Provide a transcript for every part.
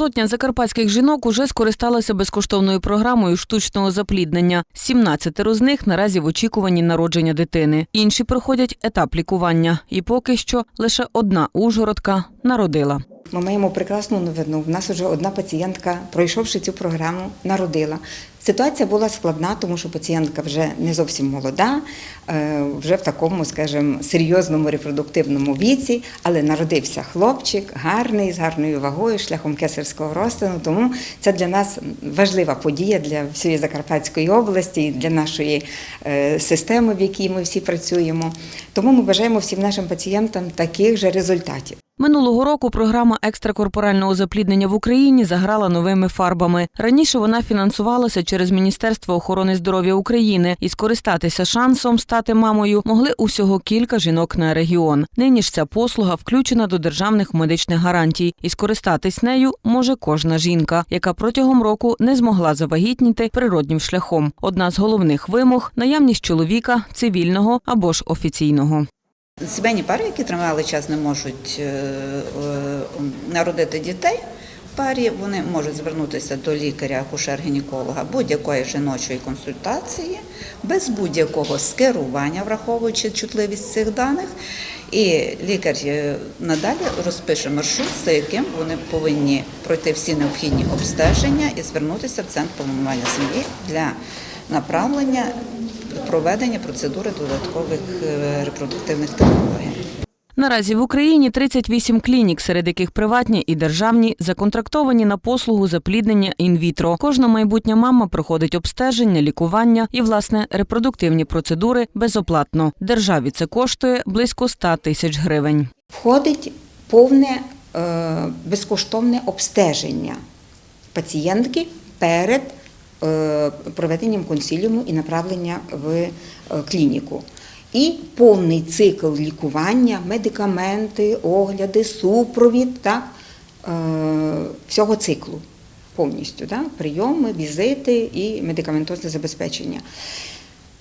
сотня закарпатських жінок уже скористалася безкоштовною програмою штучного запліднення. 17 з них наразі в очікуванні народження дитини. Інші проходять етап лікування. І поки що лише одна ужгородка народила. Ми маємо прекрасну новину. В нас вже одна пацієнтка, пройшовши цю програму, народила. Ситуація була складна, тому що пацієнтка вже не зовсім молода, е, вже в такому, скажімо, серйозному репродуктивному віці, але народився хлопчик, гарний, з гарною вагою, шляхом кесарського розтину. Тому це для нас важлива подія для всієї Закарпатської області, для нашої е, системи, в якій ми всі працюємо. Тому ми бажаємо всім нашим пацієнтам таких же результатів. Минулого року програма екстракорпорального запліднення в Україні заграла новими фарбами. Раніше вона фінансувалася через Міністерство охорони здоров'я України, і скористатися шансом стати мамою могли усього кілька жінок на регіон. Нині ж ця послуга включена до державних медичних гарантій, і скористатись нею може кожна жінка, яка протягом року не змогла завагітніти природнім шляхом. Одна з головних вимог наявність чоловіка, цивільного або ж офіційного. Сімейні пари, які тривалий час не можуть е, е, народити дітей парі, вони можуть звернутися до лікаря-акушер-гінеколога будь-якої жіночої консультації, без будь-якого скерування, враховуючи чутливість цих даних. І лікар е, надалі розпише маршрут, за яким вони повинні пройти всі необхідні обстеження і звернутися в центр планування сім'ї для направлення проведення процедури додаткових е, репродуктивних технологій. Наразі в Україні 38 клінік, серед яких приватні і державні, законтрактовані на послугу запліднення інвітро. Кожна майбутня мама проходить обстеження, лікування і, власне, репродуктивні процедури безоплатно. Державі це коштує близько 100 тисяч гривень. входить повне е, безкоштовне обстеження пацієнтки перед е, проведенням консиліуму і направлення в е, клініку. І повний цикл лікування, медикаменти, огляди, супровід так, е, всього циклу повністю. Так, прийоми, візити і медикаментозне забезпечення.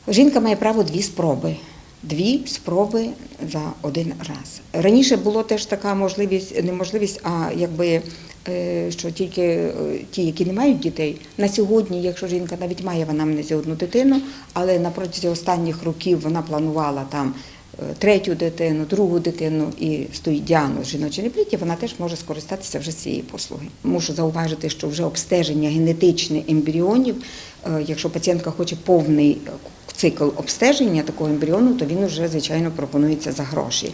Жінка має право дві спроби. Дві спроби за один раз. Раніше було теж така можливість, не а якби е, що тільки е, ті, які не мають дітей. На сьогодні, якщо жінка навіть має в анамнезі одну дитину, але на протязі останніх років вона планувала там третю дитину, другу дитину і стоїть діагноз жіночої непліття, вона теж може скористатися вже цієї послуги. Мушу зауважити, що вже обстеження генетичне ембріонів, е, якщо пацієнтка хоче повний цикл обстеження такого ембріону, то він вже звичайно пропонується за гроші,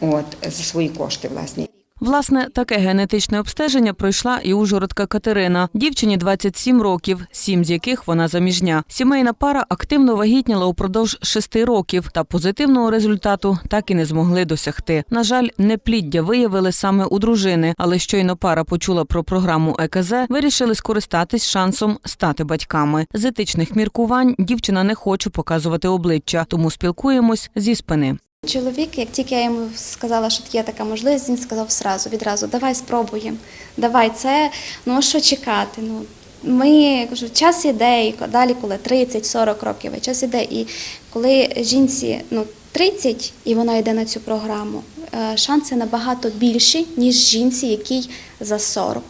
от за свої кошти, власні. Власне, таке генетичне обстеження пройшла і ужгородка Катерина. Дівчині 27 років, сім з яких вона заміжня. Сімейна пара активно вагітніла упродовж шести років, та позитивного результату так і не змогли досягти. На жаль, непліддя виявили саме у дружини, але щойно пара почула про програму ЕКЗ, вирішили скористатись шансом стати батьками. З етичних міркувань дівчина не хоче показувати обличчя, тому спілкуємось зі спини. Чоловік, як тільки я йому сказала, що є така можливість, він сказав сразу, відразу, давай спробуємо, давай це, ну а що чекати? Ну, ми кажу, час іде, і далі, коли 30-40 років, час іде. І коли жінці ну, 30 і вона йде на цю програму, е, шанси набагато більші, ніж жінці, якій за 40.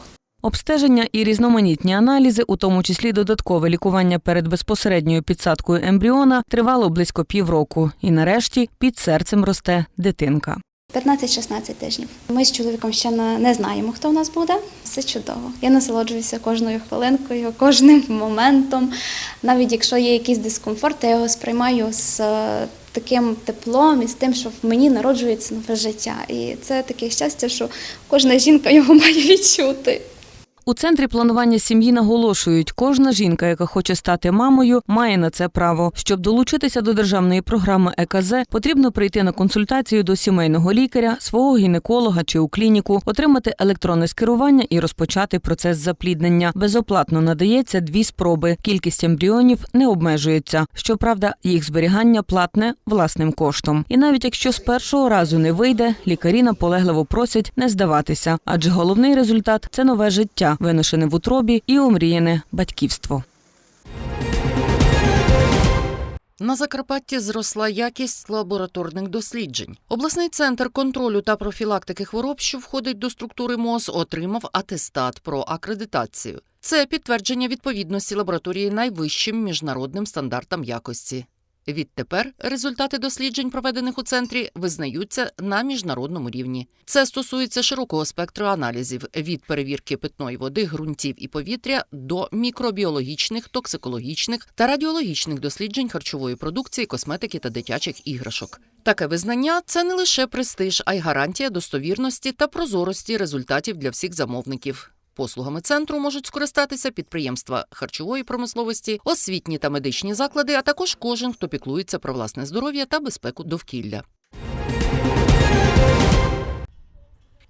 Обстеження і різноманітні аналізи, у тому числі додаткове лікування перед безпосередньою підсадкою ембріона, тривало близько півроку. І нарешті під серцем росте дитинка. 15-16 тижнів. Ми з чоловіком ще не знаємо, хто в нас буде. Все чудово. Я насолоджуюся кожною хвилинкою, кожним моментом. Навіть якщо є якийсь дискомфорт, я його сприймаю з е, таким теплом і з тим, що в мені народжується нове життя. І це таке щастя, що кожна жінка його має відчути. У центрі планування сім'ї наголошують, кожна жінка, яка хоче стати мамою, має на це право. Щоб долучитися до державної програми ЕКЗ, потрібно прийти на консультацію до сімейного лікаря, свого гінеколога чи у клініку, отримати електронне скерування і розпочати процес запліднення. Безоплатно надається дві спроби. Кількість ембріонів не обмежується. Щоправда, їх зберігання платне власним коштом. І навіть якщо з першого разу не вийде, лікарі наполегливо просять не здаватися, адже головний результат це нове життя, виношене в утробі і омріяне батьківство. На Закарпатті зросла якість лабораторних досліджень. Обласний центр контролю та профілактики хвороб, що входить до структури МОЗ, отримав атестат про акредитацію. Це підтвердження відповідності лабораторії найвищим міжнародним стандартам якості. Відтепер результати досліджень, проведених у центрі, визнаються на міжнародному рівні. Це стосується широкого спектру аналізів від перевірки питної води, ґрунтів і повітря до мікробіологічних, токсикологічних та радіологічних досліджень харчової продукції, косметики та дитячих іграшок. Таке визнання це не лише престиж, а й гарантія достовірності та прозорості результатів для всіх замовників. Послугами центру можуть скористатися підприємства харчової промисловості, освітні та медичні заклади, а також кожен, хто піклується про власне здоров'я та безпеку довкілля.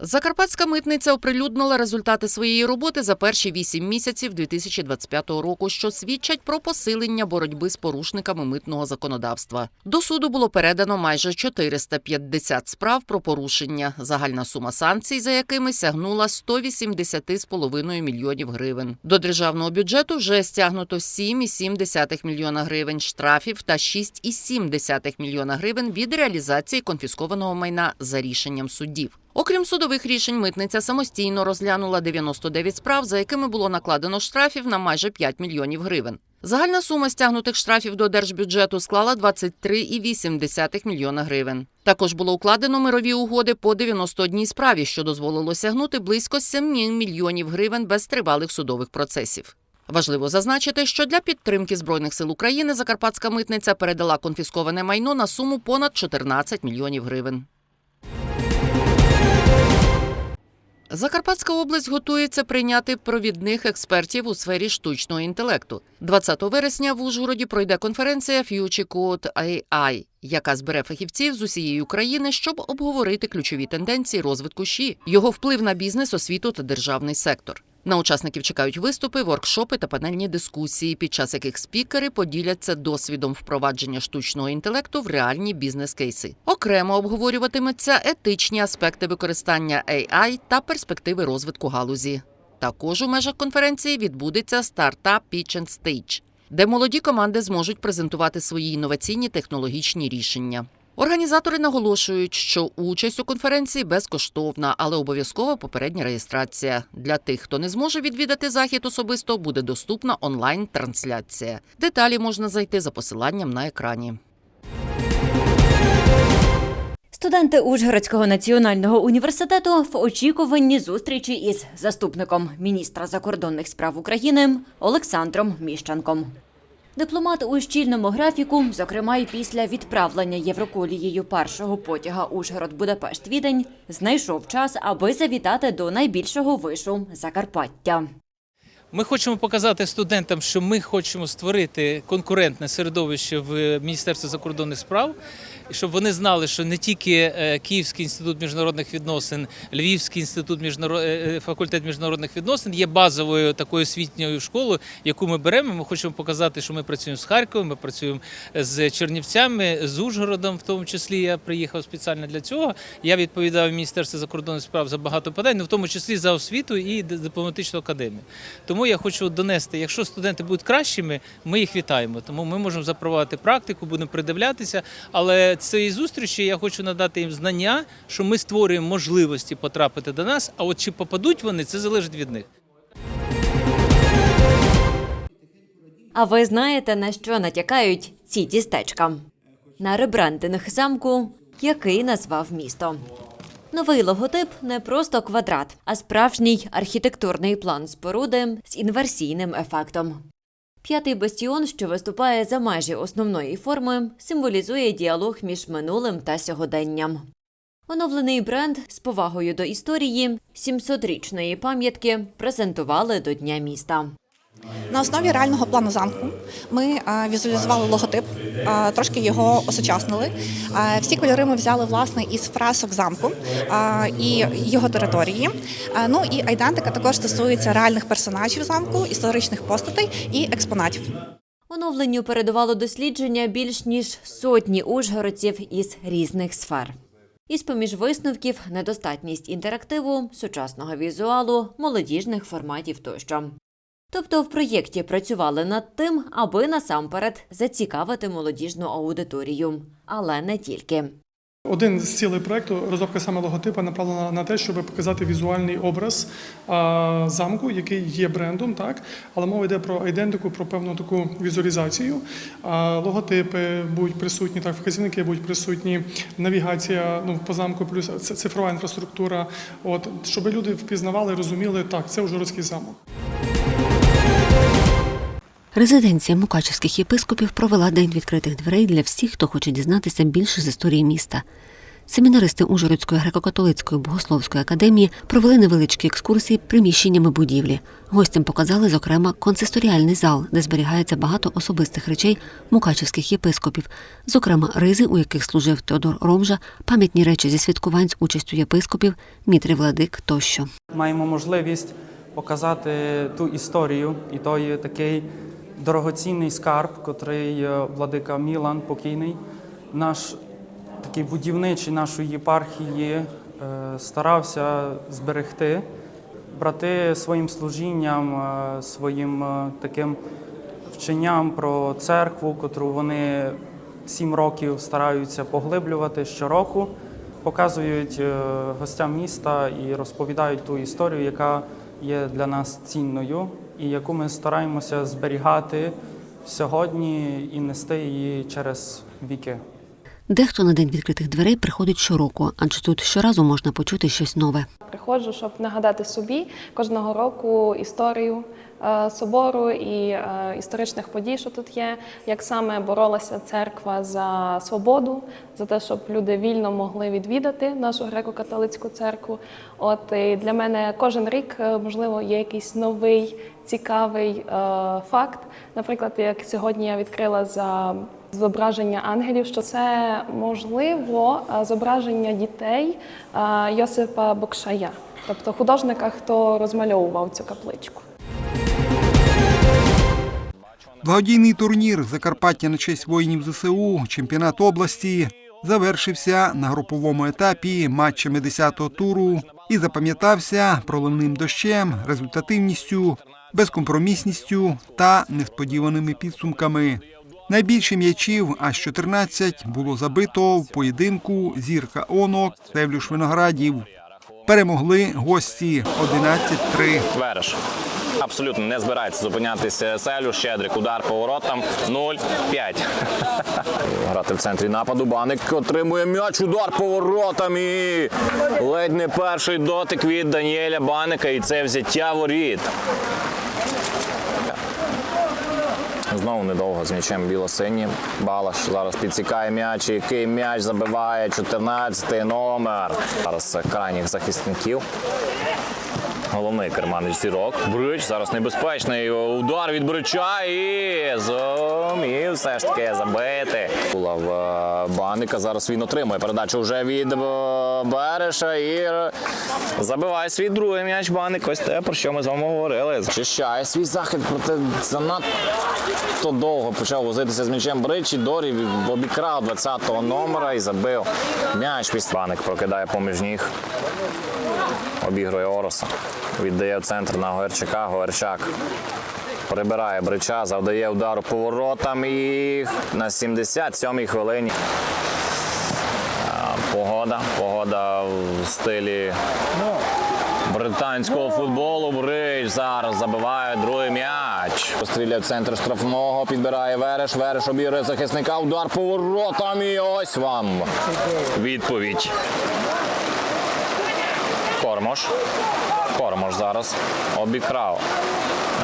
Закарпатська митниця оприлюднила результати своєї роботи за перші вісім місяців 2025 року, що свідчать про посилення боротьби з порушниками митного законодавства. До суду було передано майже 450 справ про порушення. Загальна сума санкцій, за якими сягнула 180,5 мільйонів гривень. До державного бюджету вже стягнуто 7,7 мільйона гривень штрафів та 6,7 мільйона гривень від реалізації конфіскованого майна за рішенням суддів. Окрім судових рішень, митниця самостійно розглянула 99 справ, за якими було накладено штрафів на майже 5 мільйонів гривень. Загальна сума стягнутих штрафів до держбюджету склала 23,8 мільйона гривень. Також було укладено мирові угоди по 91 справі, що дозволило сягнути близько 7 мільйонів гривень без тривалих судових процесів. Важливо зазначити, що для підтримки збройних сил України Закарпатська митниця передала конфісковане майно на суму понад 14 мільйонів гривень. Закарпатська область готується прийняти провідних експертів у сфері штучного інтелекту. 20 вересня в Ужгороді пройде конференція Future Code AI, яка збере фахівців з усієї України, щоб обговорити ключові тенденції розвитку ШІ, його вплив на бізнес, освіту та державний сектор. На учасників чекають виступи, воркшопи та панельні дискусії, під час яких спікери поділяться досвідом впровадження штучного інтелекту в реальні бізнес-кейси. Окремо обговорюватиметься етичні аспекти використання AI та перспективи розвитку галузі. Також у межах конференції відбудеться стартап Pitch and Stage, де молоді команди зможуть презентувати свої інноваційні технологічні рішення. Організатори наголошують, що участь у конференції безкоштовна, але обов'язкова попередня реєстрація. Для тих, хто не зможе відвідати захід особисто, буде доступна онлайн-трансляція. Деталі можна зайти за посиланням на екрані. Студенти Ужгородського національного університету в очікуванні зустрічі із заступником міністра закордонних справ України Олександром Міщенком. Дипломат у щільному графіку, зокрема й після відправлення Євроколією першого потяга Ужгород-Будапешт-Відень, знайшов час, аби завітати до найбільшого вишу Закарпаття. Ми хочемо показати студентам, що ми хочемо створити конкурентне середовище в Міністерстві закордонних справ, щоб вони знали, що не тільки е, Київський інститут міжнародних відносин, Львівський інститут міжнаро- е, е, факультет міжнародних відносин є базовою такою освітньою школою, яку ми беремо. Ми хочемо показати, що ми працюємо з Харковом, ми працюємо з Чернівцями, з Ужгородом, в тому числі я приїхав спеціально для цього. Я відповідав в Міністерстві закордонних справ за багато питань, ну, в тому числі за освіту і дипломатичну академію. Тому я хочу донести, якщо студенти будуть кращими, ми їх вітаємо. Тому ми можемо запровадити практику, будемо придивлятися. Але цієї зустрічі я хочу надати їм знання, що ми створюємо можливості потрапити до нас. А от чи попадуть вони, це залежить від них. А ви знаєте, на що натякають ці тістечка? На ребрендинг замку, який назвав місто. Новий логотип не просто квадрат, а справжній архітектурний план споруди з інверсійним ефектом. П'ятий бастіон, що виступає за межі основної форми, символізує діалог між минулим та сьогоденням. Оновлений бренд з повагою до історії 700-річної пам'ятки презентували до Дня міста. На основі реального плану замку ми е, візуалізували логотип, е, трошки його осучаснили. Е, Всі кольори ми взяли власне із фресок замку і його території. Ну і айдентика також стосується реальних персонажів замку, історичних постатей і експонатів. Оновленню передувало дослідження більш ніж сотні ужгородців із різних сфер. Із поміж висновків недостатність інтерактиву, сучасного візуалу, молодіжних форматів тощо. Тобто в проєкті працювали над тим, аби насамперед зацікавити молодіжну аудиторію, але не тільки. Один з цілей проекту розробка саме логотипа направлена на те, щоб показати візуальний образ замку, який є брендом, так але мова йде про ідентику, про певну таку візуалізацію. Логотипи будуть присутні, так вказівники будуть присутні, навігація ну по замку, плюс цифрова інфраструктура. От щоб люди впізнавали, розуміли, так це Ужгородський замок. Резиденція мукачевських єпископів провела день відкритих дверей для всіх, хто хоче дізнатися більше з історії міста. Семінаристи Ужгородської греко-католицької богословської академії провели невеличкі екскурсії приміщеннями будівлі. Гостям показали, зокрема, консисторіальний зал, де зберігається багато особистих речей мукачевських єпископів, зокрема ризи, у яких служив Теодор Ромжа, пам'ятні речі зі святкувань з участю єпископів, Мітрий Владик тощо. маємо можливість показати ту історію і той такий дорогоцінний скарб, котрий е, владика Мілан покійний, наш такий будівничий нашої єпархії е, старався зберегти. Брати своїм служінням, е, своїм таким вченням про церкву, котру вони сім років стараються поглиблювати щороку, показують гостям міста і розповідають ту історію, яка є для нас цінною, і яку ми стараємося зберігати сьогодні і нести її через віки. Дехто на день відкритих дверей приходить щороку, адже тут щоразу можна почути щось нове. Приходжу, щоб нагадати собі кожного року історію е, собору і е, історичних подій, що тут є, як саме боролася церква за свободу, за те, щоб люди вільно могли відвідати нашу греко-католицьку церкву. От і для мене кожен рік, е, можливо, є якийсь новий цікавий факт. Наприклад, як сьогодні я відкрила за зображення ангелів, що це можливо е, зображення дітей е, Йосипа Бокшая, тобто художника, хто розмальовував цю капличку. Благодійний турнір Закарпаття на честь воїнів ЗСУ, чемпіонат області завершився на груповому етапі матчами 10-го туру і запам'ятався проливним дощем, результативністю, безкомпромісністю та несподіваними підсумками. Найбільше м'ячів, аж 14, було забито в поєдинку зірка Онок Севлюш Виноградів. Перемогли гості 11-3. Вереш. Абсолютно не збирається зупинятися Селю, щедрик, удар по воротам 0-5. Грати в центрі нападу. Баник отримує м'яч, удар по воротам і ледь не перший дотик від Даніеля Баника. І це взяття воріт. Знову недовго з м'ячем білосині. Балаш зараз підсікає м'яч. Який м'яч забиває 14 номер. Зараз крайніх захисників. Головний керманич зірок. Брич зараз небезпечний удар від Брича і зумів все ж таки забити. Була в е, Баника. Зараз він отримує передачу вже від е, Береша і забиває свій другий м'яч Баник. Ось те, про що ми з вами говорили. Зачищає свій захід, проте занадто довго почав возитися з м'ячем Брич і Дорі обікрав 20-го номера і забив м'яч. Баник прокидає поміж ніг. Обігрує Ороса. Віддає в центр на Говерчака. Говерчак прибирає брича, завдає удару по воротам і на 77-й хвилині. Погода. Погода в стилі британського футболу. Брич зараз забиває другий м'яч. Постріляє в центр штрафного, підбирає Вереш. Вереш обігрує захисника. Удар по воротам. І ось вам відповідь. Кормош. Кормош зараз обікрав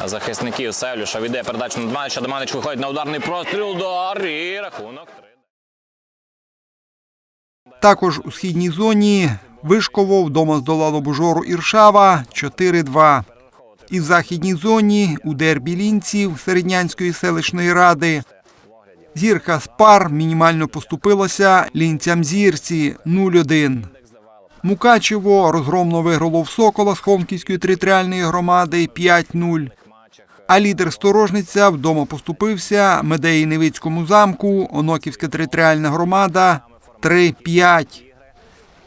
захисників Севлюша. Віде передачу на Дманича. Дманич виходить на ударний простріл. Удар і рахунок 3. Також у східній зоні Вишково вдома здолало Бужору Іршава 4-2. І в західній зоні у дербі лінців Середнянської селищної ради зірка Спар мінімально поступилася лінцям зірці 0-1. Мукачево розгромно виграло в Сокола з Хомківської територіальної громади 5-0. А лідер Сторожниця вдома поступився Медеї Невицькому замку, Оноківська територіальна громада 3-5.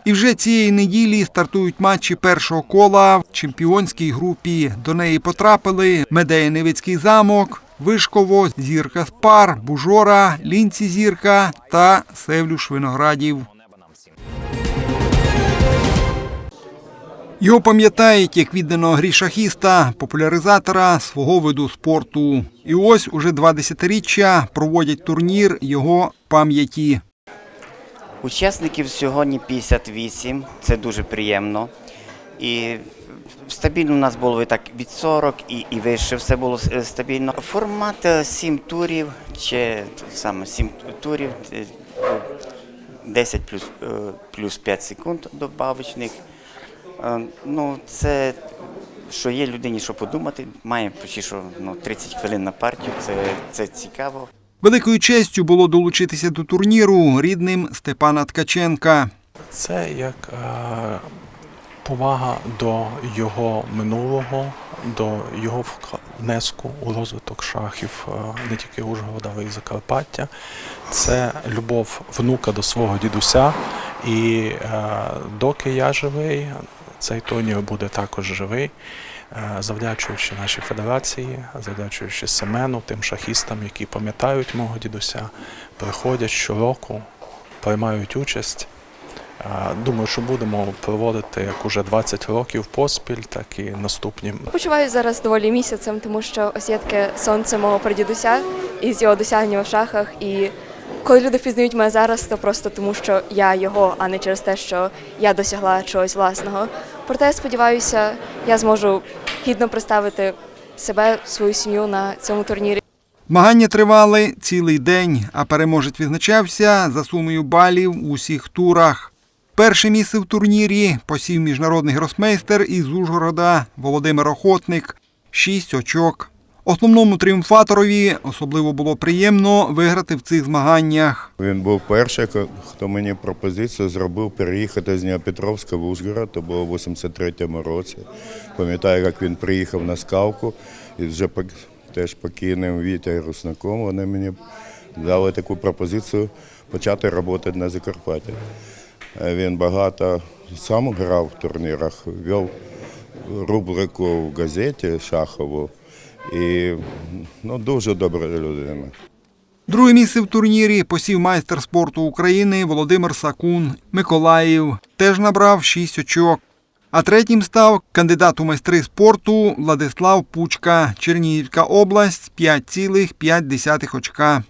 І вже цієї неділі стартують матчі першого кола в чемпіонській групі. До неї потрапили Медея Невицький замок, Вишково, Зірка Спар, Бужора, Лінці Зірка та Севлюш Виноградів. Його пам'ятають як відданого грі шахіста, популяризатора свого виду спорту. І ось уже два десятиріччя проводять турнір його пам'яті. Учасників сьогодні 58, це дуже приємно. І стабільно у нас було так від 40 і, і вище все було е, стабільно. Формат 7 турів, чи саме 7 турів, е, 10 плюс, е, плюс 5 секунд добавочних. Е, Ну, це що є людині, що подумати, має почти що ну, 30 хвилин на партію, це, це цікаво. Великою честю було долучитися до турніру рідним Степана Ткаченка. Це як е, повага до його минулого, до його внеску у розвиток шахів е, не тільки Ужгорода, але й Закарпаття. Це любов внука до свого дідуся. І е, доки я живий, цей турнір буде також живий. е, Завдячуючи нашій федерації, завдячуючи Семену, тим шахістам, які пам'ятають мого дідуся, приходять щороку, приймають участь. Е, Думаю, що будемо проводити як уже 20 років поспіль, так і наступні. Почуваюся зараз доволі місяцем, тому що ось є таке сонце мого прадідуся із його досягненнями в шахах. І коли люди впізнають мене зараз, то просто тому, що я його, а не через те, що я досягла чогось власного. Проте сподіваюся, я зможу гідно представити себе, свою сім'ю на цьому турнірі. Змагання тривали цілий день, а переможець відзначався за сумою балів у усіх турах. Перше місце в турнірі посів міжнародний гросмейстер із Ужгорода Володимир Охотник – 6 очок. Основному тріумфаторові особливо було приємно виграти в цих змаганнях. Він був перший, хто мені пропозицію зробив переїхати з Дніпропетровська в Ужгород, то було в 83-му році. Пам'ятаю, як він приїхав на скавку і вже теж покійним Вітя Руснаком вони мені дали таку пропозицію почати роботи на Закарпатті. Е, Він багато сам грав в турнірах, вів рубрику в газеті Шахову і ну, дуже добра людина. Друге місце в турнірі посів майстер спорту України Володимир Сакун Миколаїв. Теж набрав 6 очок. А третім став кандидат у майстри спорту Владислав Пучка, Чернігівська область 5,5 очка.